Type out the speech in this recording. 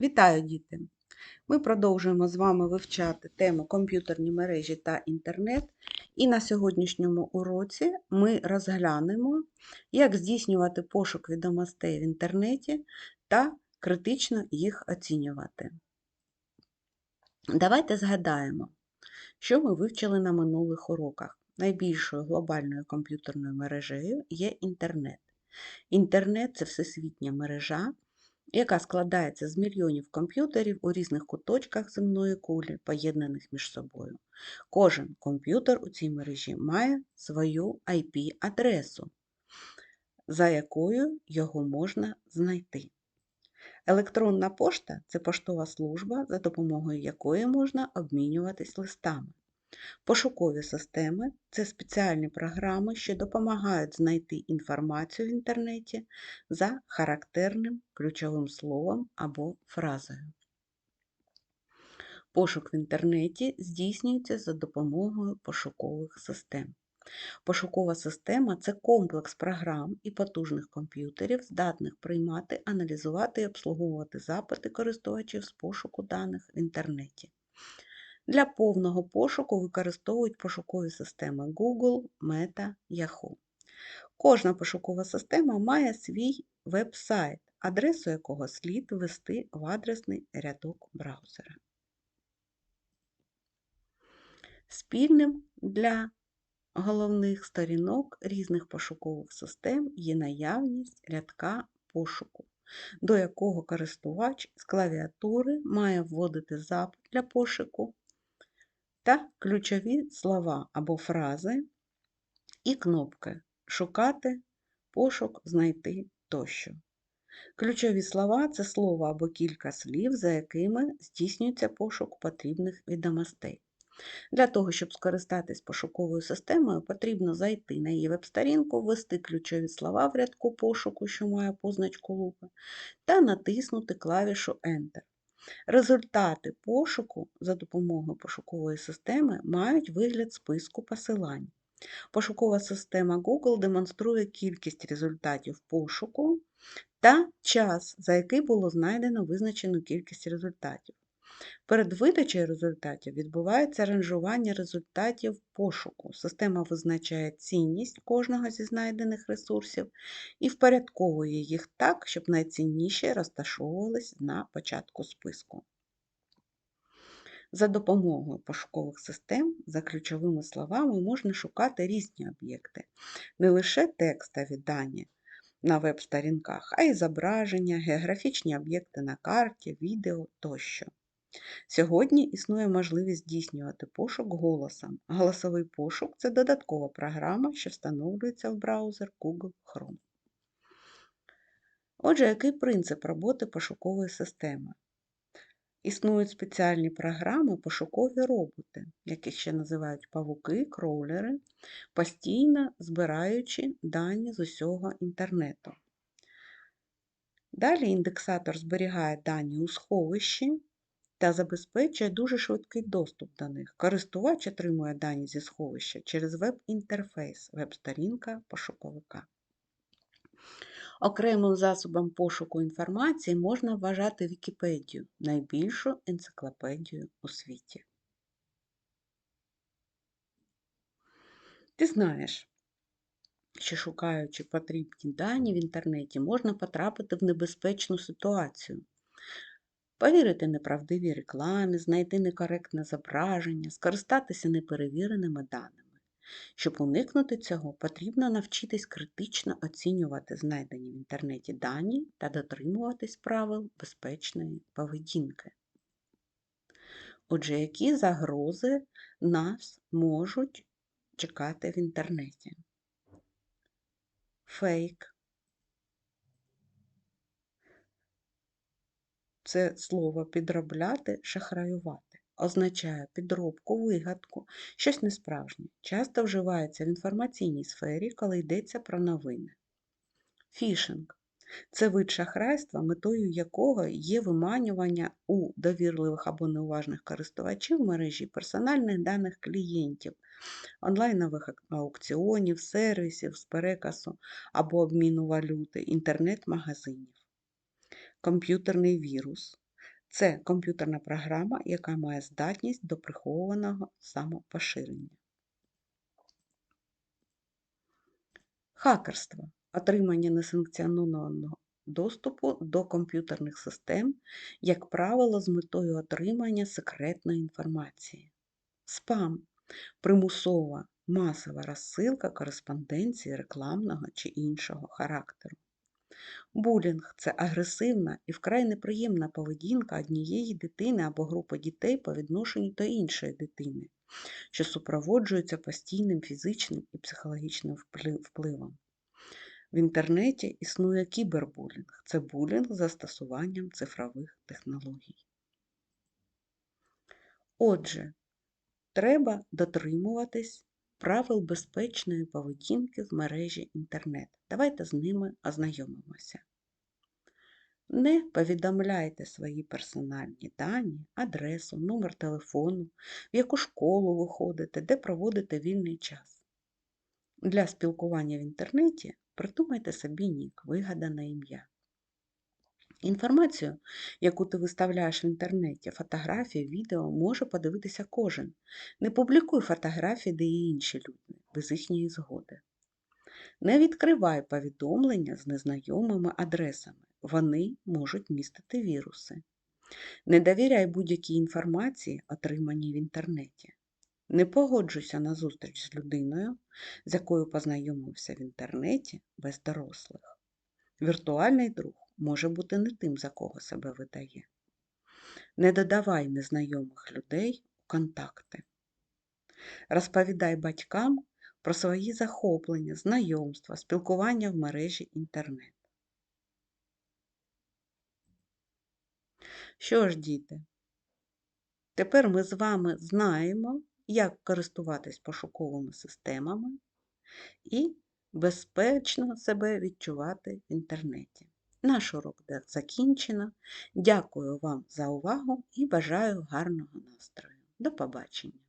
Вітаю, діти! Ми продовжуємо з вами вивчати тему комп'ютерні мережі та інтернет. І на сьогоднішньому уроці ми розглянемо, як здійснювати пошук відомостей в інтернеті та критично їх оцінювати. Давайте згадаємо, що ми вивчили на минулих уроках. Найбільшою глобальною комп'ютерною мережею є інтернет. Інтернет це всесвітня мережа яка складається з мільйонів комп'ютерів у різних куточках земної кулі, поєднаних між собою. Кожен комп'ютер у цій мережі має свою IP-адресу, за якою його можна знайти. Електронна пошта це поштова служба, за допомогою якої можна обмінюватись листами. Пошукові системи це спеціальні програми, що допомагають знайти інформацію в інтернеті за характерним ключовим словом або фразою. Пошук в інтернеті здійснюється за допомогою пошукових систем. Пошукова система це комплекс програм і потужних комп'ютерів, здатних приймати, аналізувати і обслуговувати запити користувачів з пошуку даних в інтернеті. Для повного пошуку використовують пошукові системи Google, Meta, Yahoo. Кожна пошукова система має свій веб-сайт, адресу якого слід ввести в адресний рядок браузера. Спільним для головних сторінок різних пошукових систем є наявність рядка пошуку, до якого користувач з клавіатури має вводити запит для пошуку та ключові слова або фрази і кнопки Шукати, пошук, знайти тощо. Ключові слова це слово або кілька слів, за якими здійснюється пошук потрібних відомостей. Для того, щоб скористатись пошуковою системою, потрібно зайти на її веб-сторінку, ввести ключові слова в рядку пошуку, що має позначку лупи, та натиснути клавішу Enter. Результати пошуку за допомогою пошукової системи мають вигляд списку посилань. Пошукова система Google демонструє кількість результатів пошуку та час, за який було знайдено визначену кількість результатів. Перед видачею результатів відбувається ранжування результатів пошуку. Система визначає цінність кожного зі знайдених ресурсів і впорядковує їх так, щоб найцінніші розташовувались на початку списку. За допомогою пошукових систем за ключовими словами можна шукати різні об'єкти, не лише текстові дані на веб-сторінках, а й зображення, географічні об'єкти на карті, відео тощо. Сьогодні існує можливість здійснювати пошук голосом. Голосовий пошук це додаткова програма, що встановлюється в браузер Google Chrome. Отже, який принцип роботи пошукової системи? Існують спеціальні програми пошукові роботи, яких ще називають павуки, кроулери, постійно збираючи дані з усього інтернету. Далі індексатор зберігає дані у сховищі, та забезпечує дуже швидкий доступ до них. Користувач отримує дані зі сховища через веб-інтерфейс, веб-сторінка пошуковика. Окремим засобом пошуку інформації можна вважати Вікіпедію, найбільшу енциклопедію у світі. Ти знаєш, що шукаючи потрібні дані в інтернеті, можна потрапити в небезпечну ситуацію повірити неправдивій рекламі, знайти некоректне зображення, скористатися неперевіреними даними. Щоб уникнути цього, потрібно навчитись критично оцінювати знайдені в інтернеті дані та дотримуватись правил безпечної поведінки. Отже, які загрози нас можуть чекати в інтернеті? Фейк, це слово підробляти, шахраювати. Означає підробку, вигадку, щось несправжнє. Часто вживається в інформаційній сфері, коли йдеться про новини. Фішинг це вид шахрайства, метою якого є виманювання у довірливих або неуважних користувачів мережі персональних даних клієнтів, онлайнових аукціонів, сервісів з переказу або обміну валюти, інтернет-магазинів. Комп'ютерний вірус Це комп'ютерна програма, яка має здатність до прихованого самопоширення. Хакерство отримання несанкціонованого доступу до комп'ютерних систем, як правило, з метою отримання секретної інформації. Спам примусова масова розсилка кореспонденції рекламного чи іншого характеру. Булінг це агресивна і вкрай неприємна поведінка однієї дитини або групи дітей по відношенню до іншої дитини, що супроводжується постійним фізичним і психологічним впливом. В інтернеті існує кібербулінг це булінг з застосуванням цифрових технологій. Отже, треба дотримуватись правил безпечної поведінки в мережі інтернет. Давайте з ними ознайомимося. Не повідомляйте свої персональні дані, адресу, номер телефону, в яку школу ви ходите, де проводите вільний час. Для спілкування в інтернеті придумайте собі нік, вигадане ім'я. Інформацію, яку ти виставляєш в інтернеті, фотографії, відео може подивитися кожен. Не публікуй фотографії, де є інші люди, без їхньої згоди. Не відкривай повідомлення з незнайомими адресами. Вони можуть містити віруси. Не довіряй будь-якій інформації, отриманій в інтернеті. Не погоджуйся на зустріч з людиною, з якою познайомився в інтернеті без дорослих. Віртуальний друг може бути не тим, за кого себе видає. Не додавай незнайомих людей у контакти. Розповідай батькам про свої захоплення, знайомства, спілкування в мережі інтернет. Що ж, діти, тепер ми з вами знаємо, як користуватись пошуковими системами і безпечно себе відчувати в інтернеті. Наш урок закінчено. Дякую вам за увагу і бажаю гарного настрою. До побачення!